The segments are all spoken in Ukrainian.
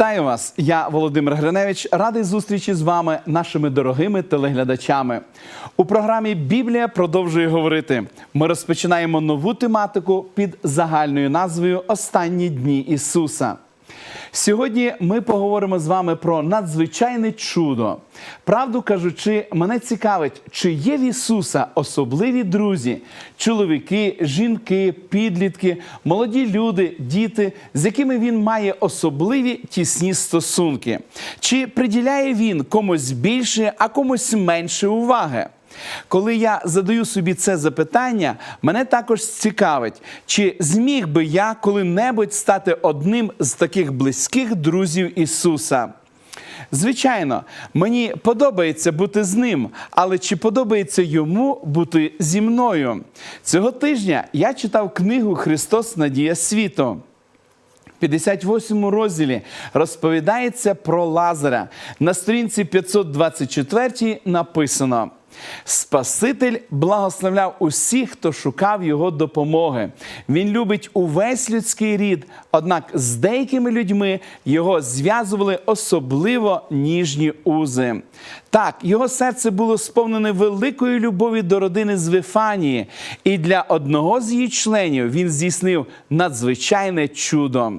Вітаю вас! Я Володимир Гриневич. Радий зустрічі з вами, нашими дорогими телеглядачами. У програмі Біблія продовжує говорити. Ми розпочинаємо нову тематику під загальною назвою Останні дні Ісуса. Сьогодні ми поговоримо з вами про надзвичайне чудо. Правду кажучи, мене цікавить, чи є в Ісуса особливі друзі, чоловіки, жінки, підлітки, молоді люди, діти, з якими він має особливі тісні стосунки. Чи приділяє він комусь більше, а комусь менше уваги? Коли я задаю собі це запитання, мене також цікавить, чи зміг би я коли-небудь стати одним з таких близьких друзів Ісуса. Звичайно, мені подобається бути з ним, але чи подобається йому бути зі мною? Цього тижня я читав книгу Христос Надія світу. 58 розділі розповідається про Лазаря. На сторінці 524 написано. Спаситель благословляв усіх, хто шукав його допомоги. Він любить увесь людський рід, однак з деякими людьми його зв'язували особливо ніжні узи. Так, його серце було сповнене великої любові до родини з Вифанії, і для одного з її членів він здійснив надзвичайне чудо.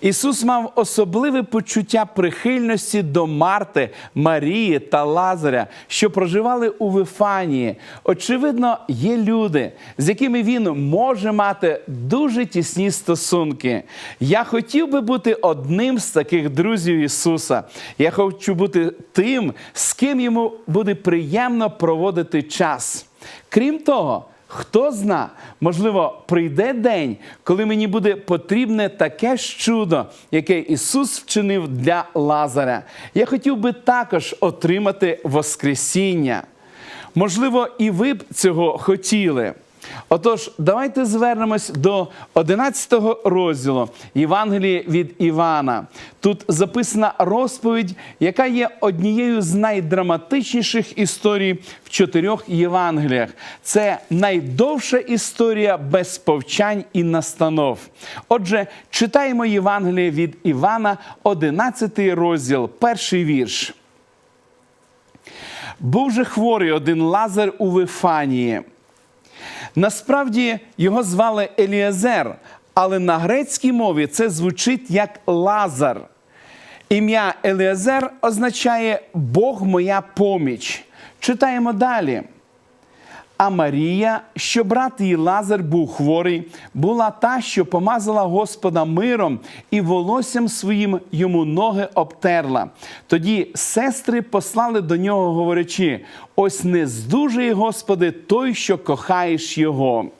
Ісус мав особливе почуття прихильності до Марти, Марії та Лазаря, що проживали у Вифанії. Очевидно, є люди, з якими він може мати дуже тісні стосунки. Я хотів би бути одним з таких друзів Ісуса. Я хочу бути тим, з ким йому буде приємно проводити час. Крім того, Хто зна, можливо, прийде день, коли мені буде потрібне таке чудо, яке Ісус вчинив для Лазаря. Я хотів би також отримати Воскресіння. Можливо, і ви б цього хотіли. Отож, давайте звернемось до 11 розділу Євангелії від Івана. Тут записана розповідь, яка є однією з найдраматичніших історій в чотирьох Євангеліях. Це найдовша історія без повчань і настанов. Отже, читаємо Євангеліє від Івана, 11 розділ, перший вірш. Був же хворий один Лазар у Вифанії. Насправді його звали Еліазер, але на грецькій мові це звучить як Лазар. Ім'я Еліазер означає Бог моя поміч. Читаємо далі. А Марія, що брат її Лазар був хворий, була та, що помазала Господа миром і волоссям своїм йому ноги обтерла. Тоді сестри послали до нього, говорячи: ось не здужує, Господи, той, що кохаєш його.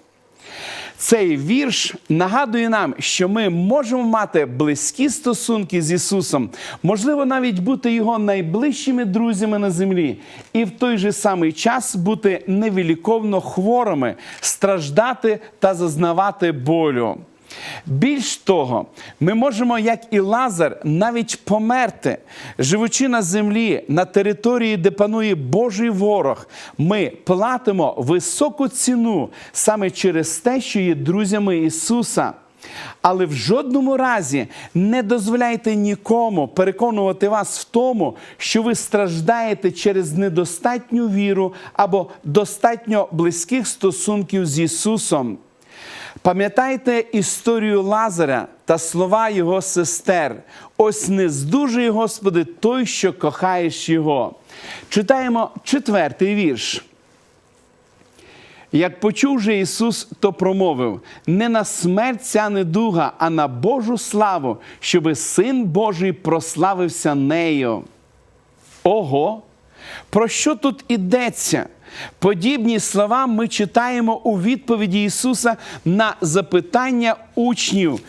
Цей вірш нагадує нам, що ми можемо мати близькі стосунки з Ісусом, можливо, навіть бути Його найближчими друзями на землі, і в той же самий час бути невіліковно хворими, страждати та зазнавати болю. Більш того, ми можемо, як і Лазар, навіть померти, живучи на землі, на території, де панує Божий ворог, ми платимо високу ціну саме через те, що є друзями Ісуса. Але в жодному разі не дозволяйте нікому переконувати вас в тому, що ви страждаєте через недостатню віру або достатньо близьких стосунків з Ісусом. Пам'ятайте історію Лазаря та слова його сестер. Ось не здужує, Господи, той, що кохаєш його. Читаємо четвертий вірш. Як почув же Ісус, то промовив: не на смерть ця недуга, а на Божу славу, щоби Син Божий прославився нею. Ого! Про що тут ідеться? Подібні слова ми читаємо у відповіді Ісуса на запитання учнів.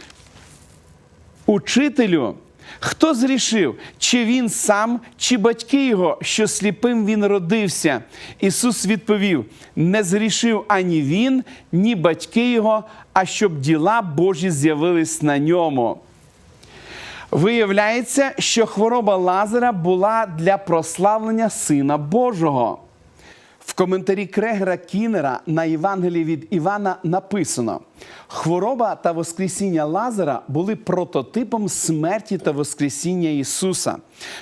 Учителю, хто зрішив, чи він сам, чи батьки його, що сліпим він родився? Ісус відповів: не зрішив ані він, ні батьки його, а щоб діла Божі з'явились на ньому. Виявляється, що хвороба Лазара була для прославлення Сина Божого. В коментарі Крегера Кінера на Євангелії від Івана написано: хвороба та Воскресіння Лазара були прототипом смерті та Воскресіння Ісуса.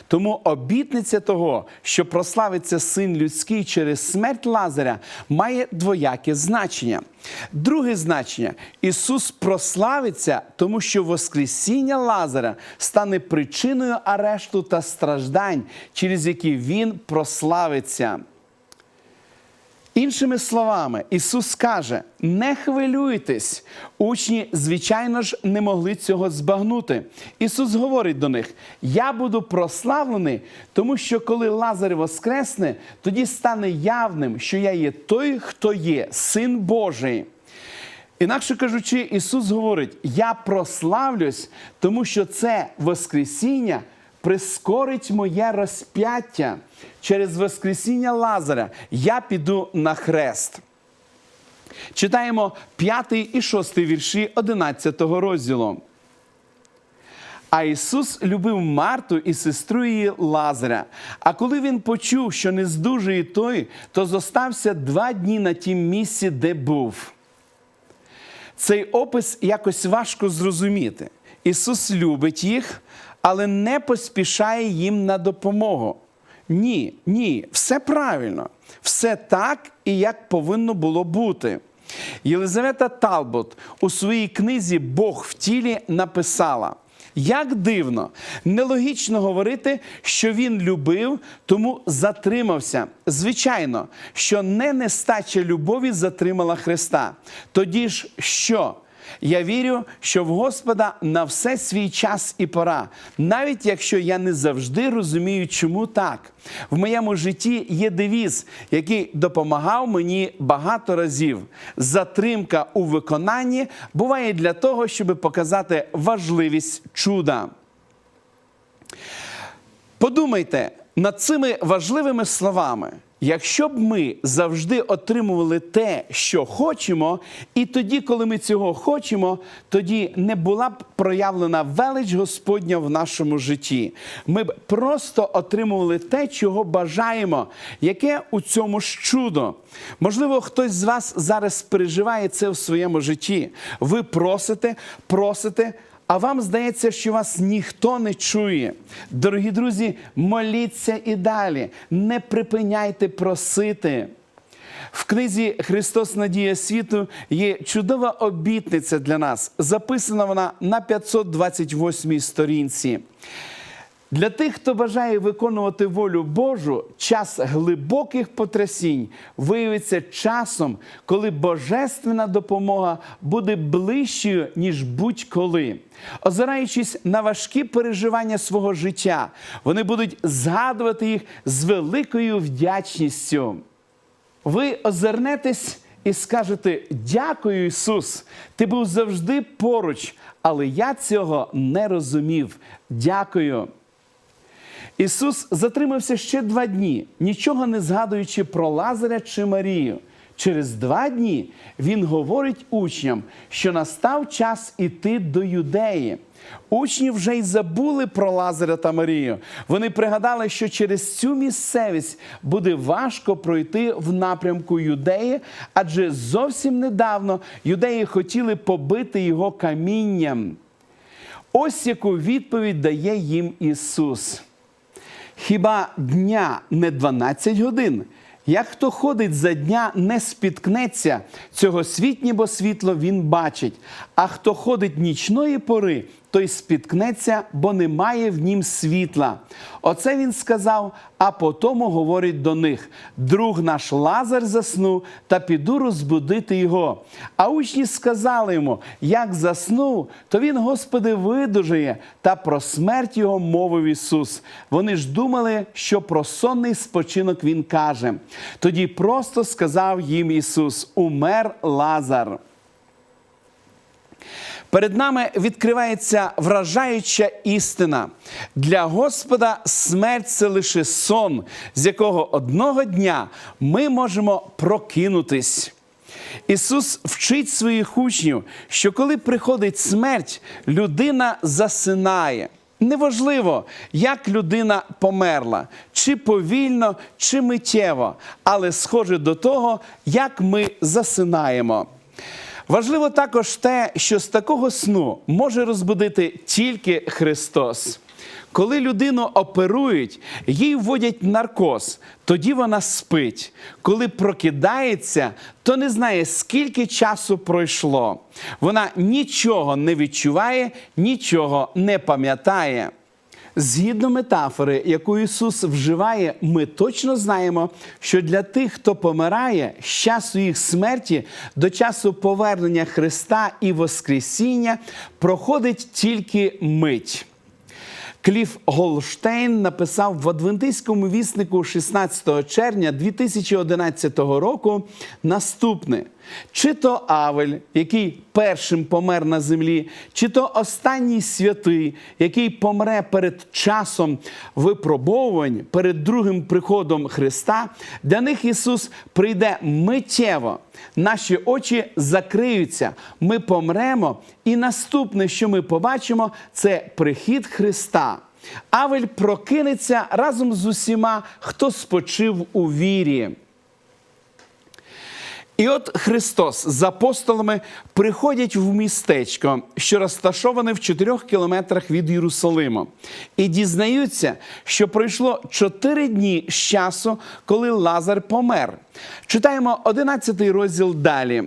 Тому обітниця того, що прославиться син людський через смерть Лазаря, має двояке значення. Друге значення: Ісус прославиться, тому що Воскресіння Лазаря стане причиною арешту та страждань, через які Він прославиться. Іншими словами, Ісус каже: не хвилюйтесь. Учні, звичайно ж, не могли цього збагнути. Ісус говорить до них: Я буду прославлений, тому що коли Лазар воскресне, тоді стане явним, що я є той, хто є, син Божий. Інакше кажучи, Ісус говорить: Я прославлюсь, тому що це Воскресіння прискорить моє розп'яття. Через Воскресіння Лазаря я піду на хрест. Читаємо 5 і 6 вірші 11 розділу. А Ісус любив Марту і сестру її Лазаря. А коли він почув, що не здужує той, то зостався два дні на тім місці, де був. Цей опис якось важко зрозуміти. Ісус любить їх, але не поспішає їм на допомогу. Ні, ні, все правильно, все так і як повинно було бути. Єлизавета Талбот у своїй книзі Бог в тілі написала: як дивно, нелогічно говорити, що він любив, тому затримався. Звичайно, що не нестача любові затримала Христа. Тоді ж що? Я вірю, що в Господа на все свій час і пора, навіть якщо я не завжди розумію, чому так. В моєму житті є девіз, який допомагав мені багато разів. Затримка у виконанні буває для того, щоб показати важливість чуда. Подумайте над цими важливими словами. Якщо б ми завжди отримували те, що хочемо, і тоді, коли ми цього хочемо, тоді не була б проявлена велич Господня в нашому житті. Ми б просто отримували те, чого бажаємо, яке у цьому ж чудо. Можливо, хтось з вас зараз переживає це в своєму житті. Ви просите, просите. А вам здається, що вас ніхто не чує. Дорогі друзі, моліться і далі. Не припиняйте просити. В книзі Христос Надія світу є чудова обітниця для нас. Записана вона на 528 сторінці. Для тих, хто бажає виконувати волю Божу, час глибоких потрясінь виявиться часом, коли божественна допомога буде ближчою, ніж будь-коли. Озираючись на важкі переживання свого життя, вони будуть згадувати їх з великою вдячністю. Ви озирнетесь і скажете: Дякую, Ісус! Ти був завжди поруч, але я цього не розумів. Дякую. Ісус затримався ще два дні, нічого не згадуючи про Лазаря чи Марію. Через два дні Він говорить учням, що настав час іти до юдеї. Учні вже й забули про Лазаря та Марію. Вони пригадали, що через цю місцевість буде важко пройти в напрямку юдеї, адже зовсім недавно юдеї хотіли побити його камінням. Ось яку відповідь дає їм Ісус. Хіба дня не 12 годин? Як хто ходить за дня, не спіткнеться, цього світнє, бо світло він бачить. А хто ходить нічної пори, той спіткнеться, бо немає в нім світла. Оце він сказав, а потому говорить до них: друг наш Лазар заснув, та піду розбудити його. А учні сказали йому: як заснув, то він, Господи, видужає, та про смерть його мовив Ісус. Вони ж думали, що про сонний спочинок Він каже. Тоді просто сказав їм Ісус: Умер Лазар. Перед нами відкривається вражаюча істина. Для Господа смерть це лише сон, з якого одного дня ми можемо прокинутись. Ісус вчить своїх учнів, що коли приходить смерть, людина засинає. Неважливо, як людина померла, чи повільно, чи миттєво, але схоже до того, як ми засинаємо. Важливо також те, що з такого сну може розбудити тільки Христос. Коли людину оперують, їй вводять наркоз, тоді вона спить. Коли прокидається, то не знає, скільки часу пройшло. Вона нічого не відчуває, нічого не пам'ятає. Згідно метафори, яку Ісус вживає, ми точно знаємо, що для тих, хто помирає, з часу їх смерті до часу повернення Христа і Воскресіння проходить тільки мить. Кліф Голштейн написав в Адвентистському віснику 16 червня 2011 року наступне: чи то Авель, який першим помер на землі, чи то останній святий, який помре перед часом випробовувань, перед другим приходом Христа, для них Ісус прийде миттєво. Наші очі закриються, ми помремо, і наступне, що ми побачимо, це прихід Христа. Авель прокинеться разом з усіма, хто спочив у вірі. І от Христос з апостолами приходять в містечко, що розташоване в чотирьох кілометрах від Єрусалиму, і дізнаються, що пройшло чотири дні з часу, коли Лазар помер. Читаємо 11 розділ далі.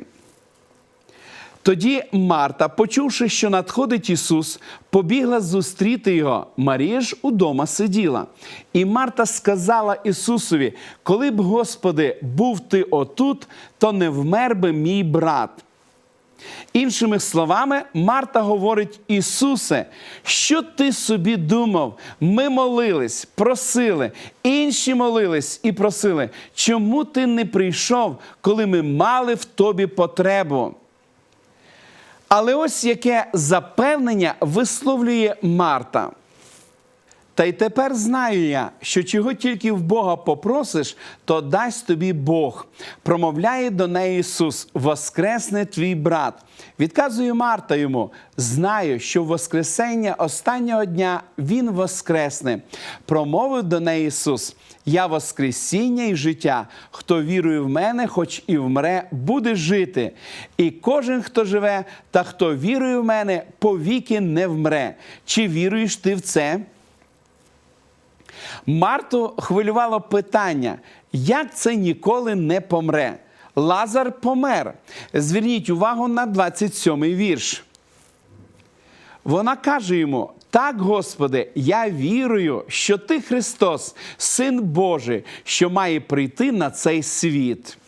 Тоді Марта, почувши, що надходить Ісус, побігла зустріти його. Марія ж удома сиділа. І Марта сказала Ісусові: Коли б, Господи, був ти отут, то не вмер би мій брат. Іншими словами, Марта говорить: Ісусе, що ти собі думав? Ми молились, просили, інші молились і просили, чому ти не прийшов, коли ми мали в тобі потребу? Але ось яке запевнення висловлює Марта. Та й тепер знаю я, що чого тільки в Бога попросиш, то дасть тобі Бог. Промовляє до неї Ісус: Воскресне твій брат. Відказує Марта йому: знаю, що в Воскресення останнього дня Він воскресне. Промовив до неї Ісус: Я Воскресіння і життя. Хто вірує в мене, хоч і вмре, буде жити. І кожен, хто живе, та хто вірує в мене, повіки не вмре. Чи віруєш ти в це? Марту хвилювало питання, як це ніколи не помре. Лазар помер. Зверніть увагу на 27-й вірш. Вона каже йому: Так, Господи, я вірую, що Ти Христос, Син Божий, що має прийти на цей світ.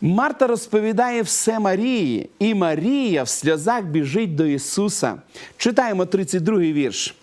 Марта розповідає все Марії, і Марія в сльозах біжить до Ісуса. Читаємо 32-й вірш.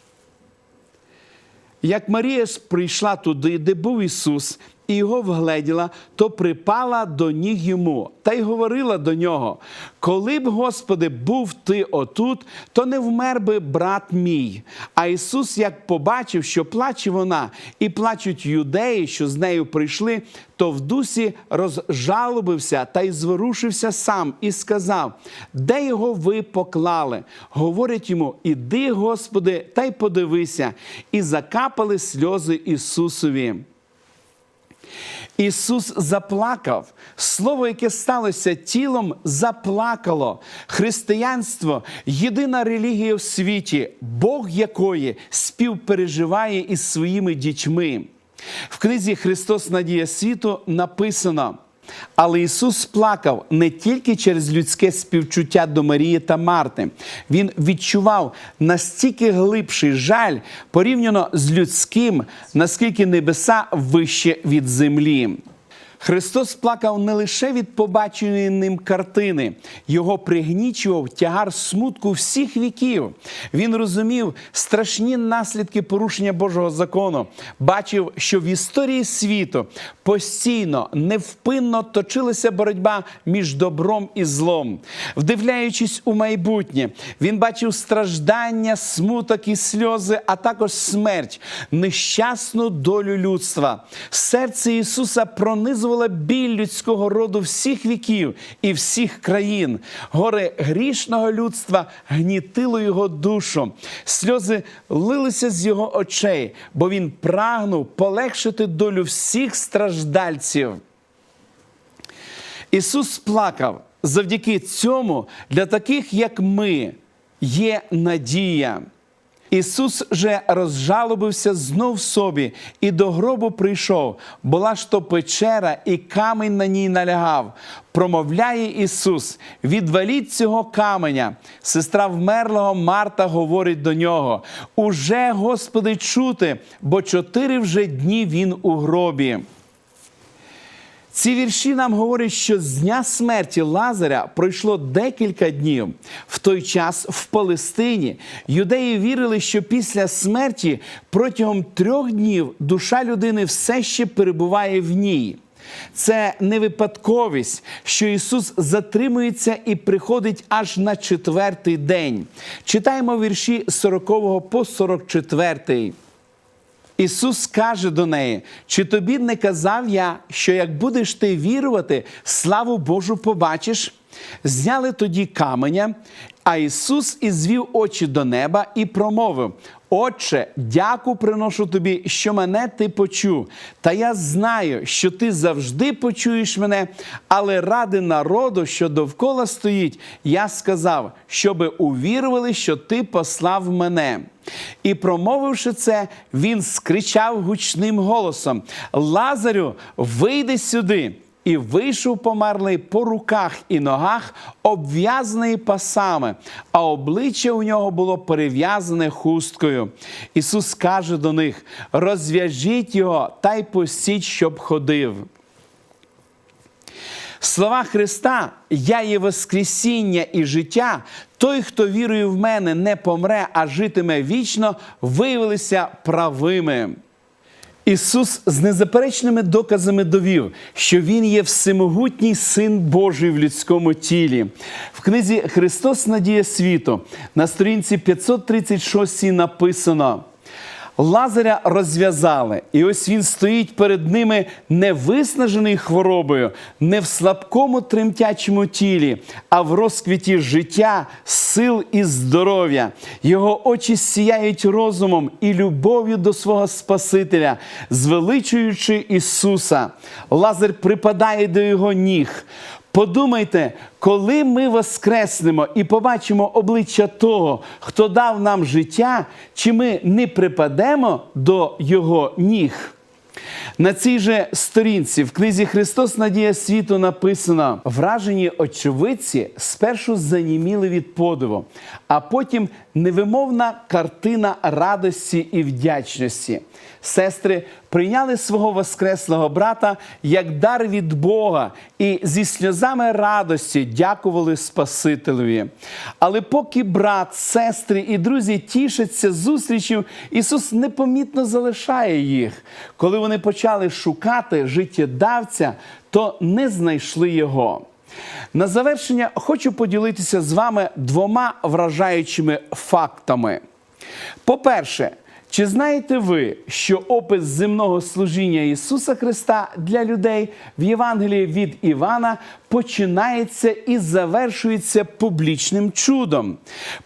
Як Марія прийшла туди, де був Ісус, і його вгледіла, то припала до ніг йому та й говорила до нього: Коли б, Господи, був ти отут, то не вмер би брат мій. А Ісус, як побачив, що плаче вона, і плачуть юдеї, що з нею прийшли, то в дусі розжалобився та й зворушився сам і сказав: Де його ви поклали? Говорять йому: Іди, Господи, та й подивися, і закапали сльози Ісусові. Ісус заплакав. Слово, яке сталося тілом, заплакало. Християнство єдина релігія в світі, Бог якої співпереживає із своїми дітьми. В книзі Христос Надія світу написано. Але Ісус плакав не тільки через людське співчуття до Марії та Марти. Він відчував настільки глибший жаль порівняно з людським, наскільки небеса вище від землі. Христос плакав не лише від побаченої ним картини, його пригнічував тягар смутку всіх віків. Він розумів страшні наслідки порушення Божого закону, бачив, що в історії світу постійно, невпинно точилася боротьба між добром і злом. Вдивляючись у майбутнє, він бачив страждання, смуток і сльози, а також смерть, нещасну долю людства. Серце Ісуса пронизувало пронизувала біль людського роду всіх віків і всіх країн. Горе грішного людства гнітило його душу. Сльози лилися з його очей, бо він прагнув полегшити долю всіх страждальців. Ісус плакав. Завдяки цьому для таких, як ми, є надія. Ісус же розжалобився знов собі і до гробу прийшов. Була ж то печера, і камінь на ній налягав. Промовляє Ісус: відваліть цього каменя. Сестра вмерлого Марта говорить до нього: Уже, Господи, чути, бо чотири вже дні він у гробі. Ці вірші нам говорять, що з дня смерті Лазаря пройшло декілька днів. В той час в Палестині юдеї вірили, що після смерті протягом трьох днів душа людини все ще перебуває в ній. Це не випадковість, що Ісус затримується і приходить аж на четвертий день. Читаємо вірші 40 по 44. Ісус каже до неї: чи тобі не казав я, що як будеш ти вірувати, славу Божу побачиш? Зняли тоді каменя, а Ісус ізвів очі до неба і промовив: Отче, дяку приношу тобі, що мене ти почув. Та я знаю, що ти завжди почуєш мене, але ради народу, що довкола стоїть, я сказав, щоби увірували, що ти послав мене. І, промовивши це, він скричав гучним голосом: Лазарю, вийди сюди. І вийшов померлий по руках і ногах, обв'язаний пасами, а обличчя у нього було перев'язане хусткою. Ісус каже до них: розв'яжіть його та й пустіть, щоб ходив. Слова Христа, я є Воскресіння і життя. Той, хто вірує в мене, не помре, а житиме вічно, виявилися правими. Ісус з незаперечними доказами довів, що Він є всемогутній Син Божий в людському тілі. В книзі Христос Надія світу на сторінці 536 написано. Лазаря розв'язали, і ось він стоїть перед ними не виснажений хворобою, не в слабкому тремтячому тілі, а в розквіті життя, сил і здоров'я. Його очі сіяють розумом і любов'ю до свого Спасителя, звеличуючи Ісуса. Лазар припадає до його ніг. Подумайте, коли ми воскреснемо і побачимо обличчя того, хто дав нам життя, чи ми не припадемо до Його ніг? На цій же сторінці в книзі Христос Надія світу написано: вражені очевидці спершу заніміли від подиву, а потім невимовна картина радості і вдячності. Сестри прийняли свого воскреслого брата як дар від Бога і зі сльозами радості дякували Спасителеві. Але поки брат, сестри і друзі тішаться зустрічю, Ісус непомітно залишає їх. Коли вони почали шукати життєдавця, то не знайшли його. На завершення хочу поділитися з вами двома вражаючими фактами. По-перше, чи знаєте ви, що опис земного служіння Ісуса Христа для людей в Євангелії від Івана починається і завершується публічним чудом?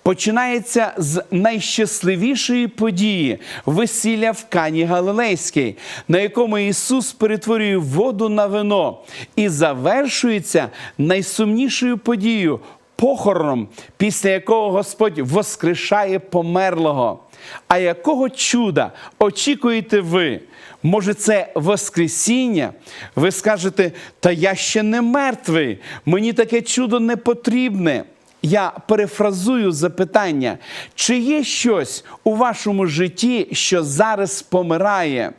Починається з найщасливішої події весілля в Кані Галилейській, на якому Ісус перетворює воду на вино, і завершується найсумнішою подією похороном, після якого Господь воскрешає померлого. А якого чуда очікуєте ви? Може, це Воскресіння? Ви скажете, та я ще не мертвий, мені таке чудо не потрібне. Я перефразую запитання, чи є щось у вашому житті, що зараз помирає?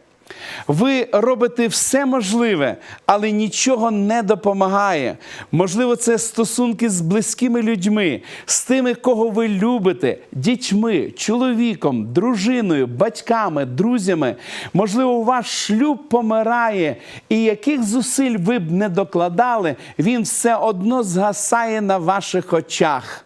Ви робите все можливе, але нічого не допомагає. Можливо, це стосунки з близькими людьми, з тими, кого ви любите, дітьми, чоловіком, дружиною, батьками, друзями. Можливо, ваш шлюб помирає, і яких зусиль ви б не докладали, він все одно згасає на ваших очах.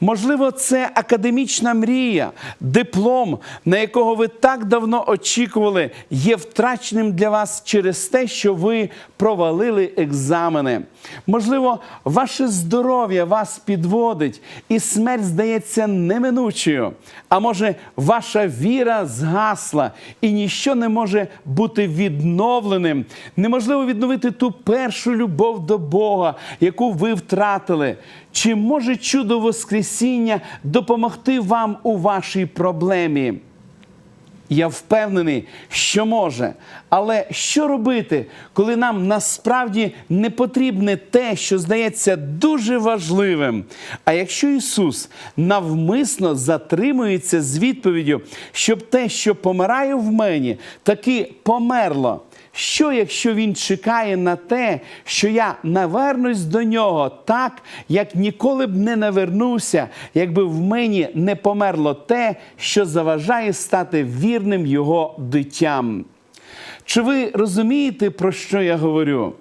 Можливо, це академічна мрія, диплом, на якого ви так давно очікували, є втраченим для вас через те, що ви провалили екзамени. Можливо, ваше здоров'я вас підводить, і смерть здається неминучою. А може, ваша віра згасла, і ніщо не може бути відновленим. Неможливо відновити ту першу любов до Бога, яку ви втратили. Чи може чудо Воскресіння допомогти вам у вашій проблемі? Я впевнений, що може. Але що робити, коли нам насправді не потрібне те, що здається дуже важливим? А якщо Ісус навмисно затримується з відповіддю, щоб те, що помирає в мені, таки померло. Що, якщо він чекає на те, що я навернусь до нього так, як ніколи б не навернувся, якби в мені не померло те, що заважає стати вірним його дитям? Чи ви розумієте, про що я говорю?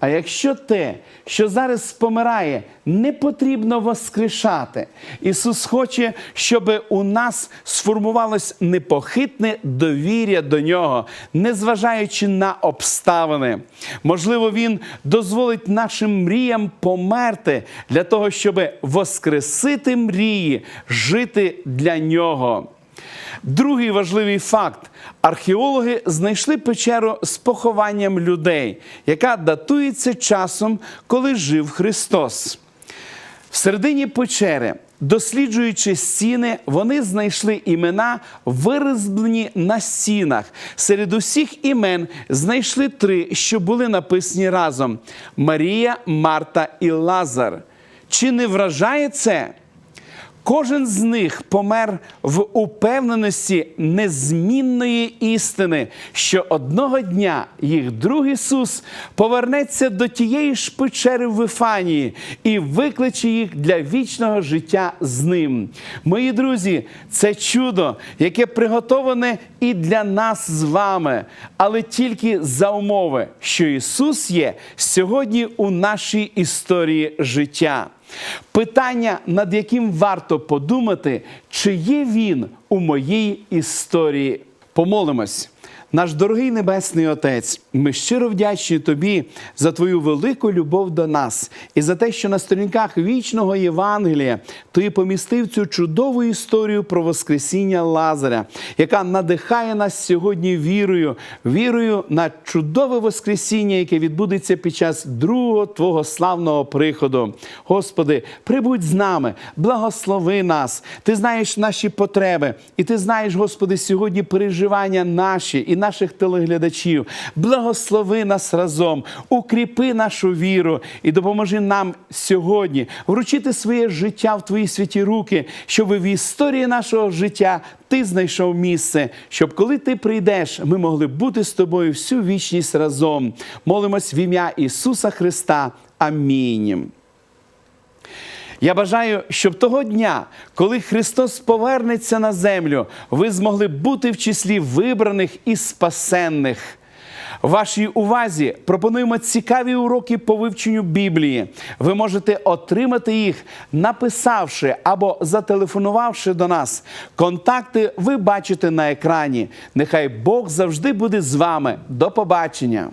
А якщо те, що зараз помирає, не потрібно воскрешати. Ісус хоче, щоб у нас сформувалось непохитне довір'я до Нього, незважаючи на обставини. Можливо, Він дозволить нашим мріям померти для того, щоб воскресити мрії, жити для Нього. Другий важливий факт: археологи знайшли печеру з похованням людей, яка датується часом, коли жив Христос. В середині печери, досліджуючи стіни, вони знайшли імена, вирізблені на стінах. Серед усіх імен знайшли три, що були написані разом: Марія, Марта і Лазар. Чи не вражає це? Кожен з них помер в упевненості незмінної істини, що одного дня їх друг Ісус повернеться до тієї ж печери в Вифанії і викличе їх для вічного життя з ним. Мої друзі, це чудо, яке приготоване і для нас з вами, але тільки за умови, що Ісус є сьогодні у нашій історії життя. Питання, над яким варто подумати, чи є він у моїй історії. Помолимось. Наш дорогий Небесний Отець, ми щиро вдячні Тобі за Твою велику любов до нас і за те, що на сторінках вічного Євангелія Ти помістив цю чудову історію про Воскресіння Лазаря, яка надихає нас сьогодні вірою, вірою на чудове Воскресіння, яке відбудеться під час другого Твого славного приходу. Господи, прибудь з нами, благослови нас. Ти знаєш наші потреби, і ти знаєш, Господи, сьогодні переживання наші і наших телеглядачів. Благослови нас разом, укріпи нашу віру і допоможи нам сьогодні вручити своє життя в Твої святі руки, щоб в історії нашого життя ти знайшов місце, щоб коли ти прийдеш, ми могли бути з тобою всю вічність разом. Молимось в ім'я Ісуса Христа. Амінь. Я бажаю, щоб того дня, коли Христос повернеться на землю, ви змогли бути в числі вибраних і спасенних. Вашій увазі пропонуємо цікаві уроки по вивченню Біблії. Ви можете отримати їх, написавши або зателефонувавши до нас. Контакти ви бачите на екрані. Нехай Бог завжди буде з вами. До побачення!